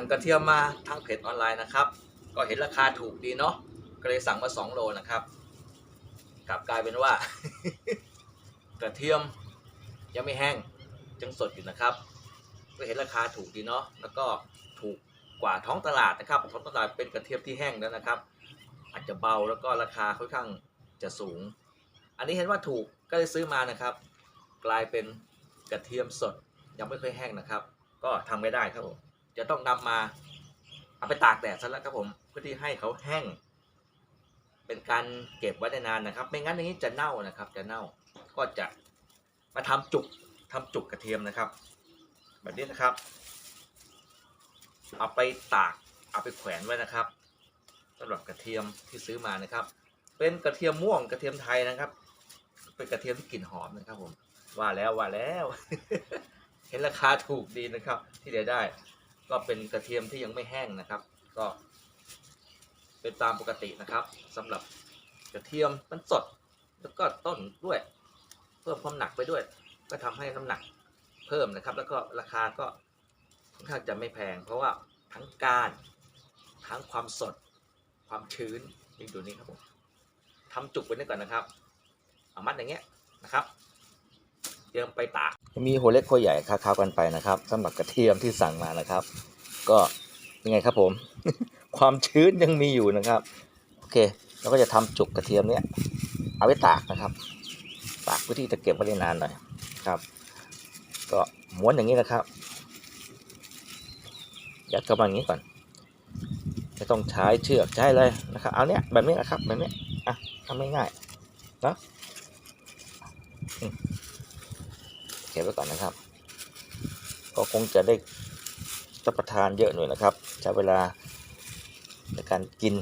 สั่งกระเทียมมาทางเพจออนไลน์นะครับ ก็เห็นราคาถูกดีเนาะก็เลยสั่งมา2โลนะครับ กลับกลายเป็นว่า กระเทียมยังไม่แห้งยังสดอยู่นะครับ ก็เห็นราคาถูกดีเนาะแล้วก็ถูกกว่าท้องตลาดนะครับท้องตลาดเป็นกระเทียมที่แห้งแล้วนะครับ อาจจะเบาแล้วก็ราคาค่อนข้างจะสูง อันนี้เห็นว่าถูกก็เลยซื้อมานะครับ กลายเป็นกระเทียมสดยังไม่เคยแห้งนะครับ ก็ทำไม่ได้ครับผม จะต้องนำมาเอาไปตากแดดซะแล้วครับผมเพื่อที่ให้เขาแห้ง เป็นการเก็บไว้ได้นานนะครับ ไม่งั้นอย่างนี้จะเน่านะครับ จะเน่าก็จะมาทำจุกทำจุกกระเทียมนะครับ แบบนี้นะครับ เอาไปตากเอาไปแขวนไว้นะครับสำหรับกระเทียมที่ซื้อมานะครับ เป็นกระเทียมม่วงกระเทียมไทยนะครับ เป็นกระเทียมที่กลิ่นหอมนะครับผมว่าแล้วว่าแล้ว เห็นราคาถูกดีนะครับ ที่เดียวได้ ก็เป็นกระเทียมที่ยังไม่แห้งนะครับ ก็ เป็นตามปกตินะครับสำหรับกระเทียมมันสด แล้วก็ต้นด้วย เพิ่มความหนักไปด้วย ก็ทำให้น้ำหนักเพิ่มนะครับ แล้วก็ราคาก็ค่อนข้างจะไม่แพง เพราะว่าทั้งกานทั้งความสด ความชื้นนี่ดูนี่ครับผมทำจุกไว้นี่ก่อนนะครับ เอามัดอย่างเงี้ยนะครับ เตรียมไปตากมีหัวเล็กหัวใหญ่ค้าๆกันไปนะครับสำหรับกระเทียมที่สั่งมานะครับ ก็ยังไงครับผม ความชื้นยังมีอยู่นะครับโอเคเราก็จะทำจุกกระเทียมเนี้ยเอาไว้ตากนะครับ ตากเพื่อที่จะเก็บไว้ได้นานหน่อยครับ ก็ม้วนอย่างนี้นะครับ ยัดเข้ามาอย่างนี้ก่อนไม่ต้องใช้เชือกใช้อะไรนะครับ เอาเนี้ยแบบนี้นะครับแบบนี้อะทำง่ายๆเนาะ ก็บไว้ก่อนนะครับ ก็คงจะได้รับประทานเยอะหน่อยนะครับ ใช้เวลาในการกิน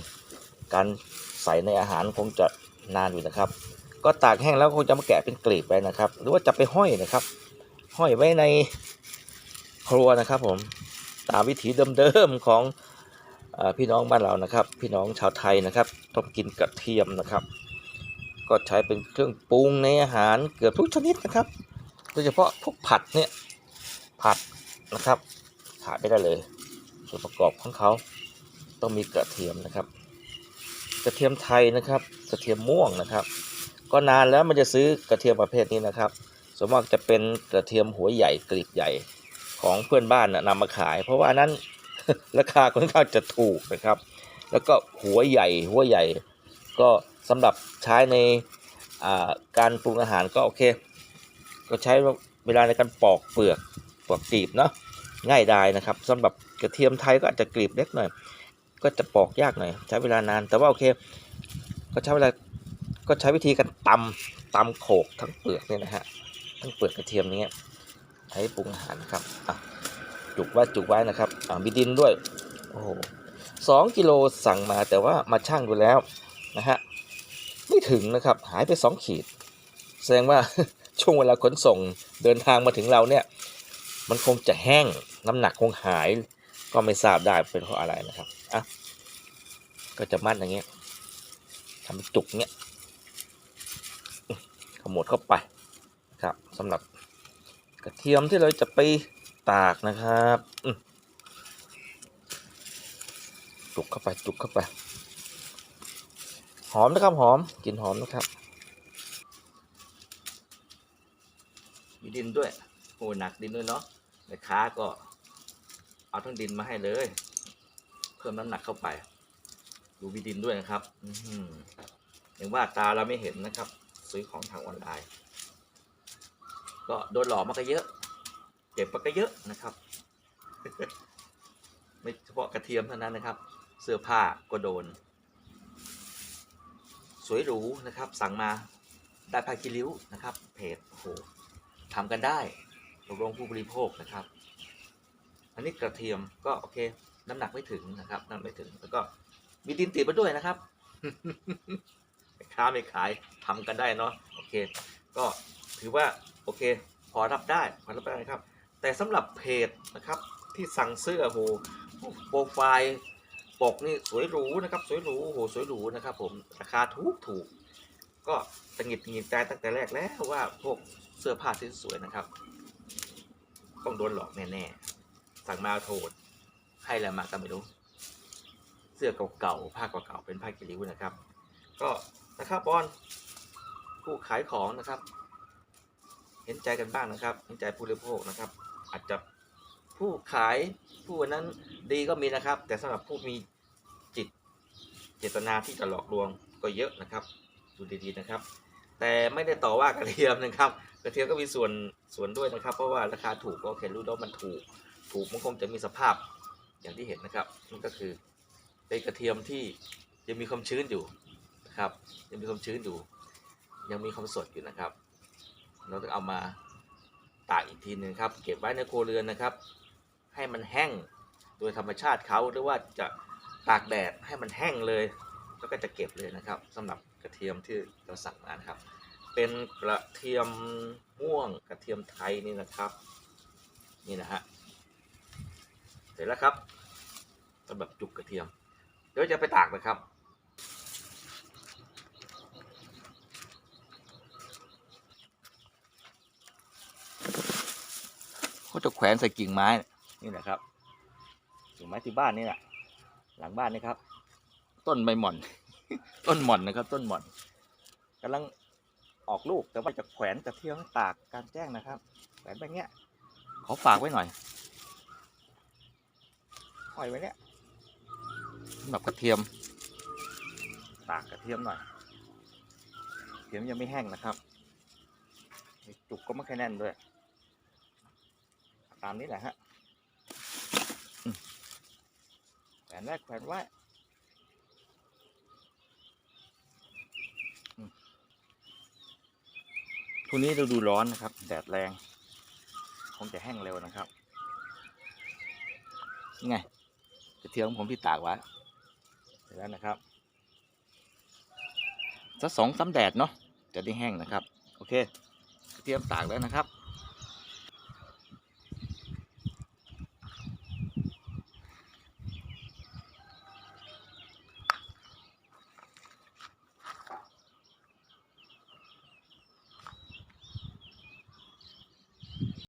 การใส่ในอาหารคงจะนานอยู่นะครับ ก็ตากแห้งแล้วคงจะมาแกะเป็นกลีบไปนะครับ หรือว่าจะไปห้อยนะครับ ห้อยไว้ในครัวนะครับผมตามวิถีเดิมๆของอพี่น้องบ้านเรานะครับ พี่น้องชาวไทยนะครับต้องกินกระเทียมนะครับ ก็ใช้เป็นเครื่องปรุงในอาหารเกือบทุกชนิดนะครับ ดยเฉพาะพวกผัดเนี่ยผัดนะครับขาดไม่ได้เลย ส่วนประกอบของเขาต้องมีกระเทียมนะครับ กระเทียมไทยนะครับ กระเทียมม่วงนะครับ ก็นานแล้วมันจะซื้อกระเทียมประเภทนี้นะครับส่วนมากจะเป็นกระเทียมหัวใหญ่กลีบใหญ่ของเพื่อนบ้านนะนำมาขาย เพราะว่านั้นราคาค่อนข้างจะถูกนะครับ แล้วก็หัวใหญ่หัวใหญ่ ก็สำหรับใช้ในการปรุงอาหารก็โอเค ก็ใช้เวลาในการปอกเปลือกปอกกลีบเนาะง่ายดายนะครับสำหรับกระเทียมไทยก็อาจจะกลีบเล็กหน่อย ก็จะปอกยากหน่อย ใช้เวลานานแต่ว่าโอเค ก็ใช้เวลาก็ใช้วิธีการตำตำโขกทั้งเปลือกเนี่ยนะฮะทั้งเปลือกกระเทียมนี้ใช้ปรุงอาหารครับอะจุกไว้จุกไว้นะครับอ่ามีดินด้วยโอ้โหสองกิโลสั่งมาแต่ว่ามาช่างดูแล้วนะฮะไม่ถึงนะครับหายไปสองขีด แสดงว่า ช่วงเวลาขนส่งเดินทางมาถึงเราเนี่ย มันคงจะแห้งน้ำหนักคงหาย ก็ไม่ทราบได้เป็นเพราะอะไรนะครับอะก็จะมัดอย่างเงี้ยทำจุกเงี้ยขมวดเข้าไปครับสำหรับกระเทียมที่เราจะไปตากนะครับจุกเข้าไปจุกเข้าไป หอมนะครับหอมกลิ่นหอมนะครับ มีดินด้วยโอ้หนักดินด้วยเนาะแม่ค้าก็เอาทั้งดินมาให้เลย เพิ่มน้ำหนักเข้าไป ดูมีดินด้วยนะครับอย่างว่าตาเราไม่เห็นนะครับ ซื้อของทางออนไลน์ก็โดนหลอกมาก็เยอะ เก็บมาก็เยอะนะครับ ไม่เฉพาะกระเทียมเท่านั้นนะครับ เสื้อผ้าก็โดน สวยหรูนะครับ สั่งมาได้ผ้าคีริ้วนะครับ เพจโอ้โห ทำกันได้ตกลงผู้บริโภคนะครับ อันนี้กระเทียมก็โอเค น้ำหนักไม่ถึงนะครับน้ำไม่ถึง แล้วก็มีดินติดมาด้วยนะครับค้าไม่ขายทำกันได้เนาะโอเค ก็ถือว่าโอเค พอรับได้พอรับได้ครับ แต่สำหรับเพจนะครับที่สั่งเสื้อโหโปรไฟล์ปกนี่สวยหรูนะครับ สวยหรูโหสวยหรูนะครับ ผมราคาถูกถูกก็ตังหิดหงิดใจตั้งแต่แรกแล้วว่าพวก เสื้อผ้าที่สวยนะครับ ต้องโดนหลอกแน่ๆสั่งมาโทษให้อะไรมาก็ไม่รู้ เสื้อเก่าๆผ้าเก่าๆเป็นผ้ากิริ้วนะครับ ก็นะครับบอลผู้ขายของนะครับ เห็นใจกันบ้างนะครับ เห็นใจผู้บริโภคนะครับ อาจจะผู้ขายผู้นั้นดีก็มีนะครับ แต่สำหรับผู้มีจิตเจตนาที่จะหลอกลวงก็เยอะนะครับ ดูดีๆนะครับ แต่ไม่ได้ต่อว่ากระเทียมนะครับ ระเทียมก็มีส่วนส่วนด้วยนะครับ เพราะว่าราคาถูกก็เห็นรู้แล้วมันถูก ถูกมันคงจะมีสภาพอย่างที่เห็นนะครับนั่นก็คือเป็นกระเทียมที่ยังมีความชื้นอยู่นะครับ ยังมีความชื้นอยู่ ยังมีความสดอยู่นะครับ เราต้องเอามาตากอีกทีหนึ่งครับ เก็บไว้ในครัวเรือนนะครับ ให้มันแห้งโดยธรรมชาติเขาหรือว่าจะตากแดดให้มันแห้งเลย แล้วก็จะเก็บเลยนะครับสำหรับกระเทียมที่เราสั่งมานะครับ เป็นกระเทียมม่วงกระเทียมไทยนี่นะครับ นี่นะฮะเสร็จแล้วครับสำหรับจุกกระเทียม เดี๋ยวจะไปตากนะครับเขาจะแขวนใส่กิ่งไม้นี่นะครับกิ่งไม้ที่บ้านนี่แหละหลังบ้านนี่ครับ ต้นใบหม่อน ต้นหม่อนนะครับ ต้นหม่อนกำลัง ออกลูก แต่ว่าจะแขวนกระเที่ยมตากการแจ้งนะครับ แขวนแบบเนี้ยขอฝากไว้หน่อยห้อยไว้เนี้ยสำหรับกระเทียม ตากกระเทียมหน่อยกระเทียมยังไม่แห้งนะครับจุกก็ไม่ค่อยแน่นด้วย ตามนี้แหละฮะแขวนไว้แขวนไว้อืม ทุนนี้เราดูร้อนนะครับ แดดแรง คงจะแห้งเร็วนะครับนี่ไงกระเทียมผมที่ตากไว้เสร็จแล้วนะครับสักสองสามแดดเนาะจะได้แห้งนะครับ โอเคกระเทียมตากแล้วนะครับ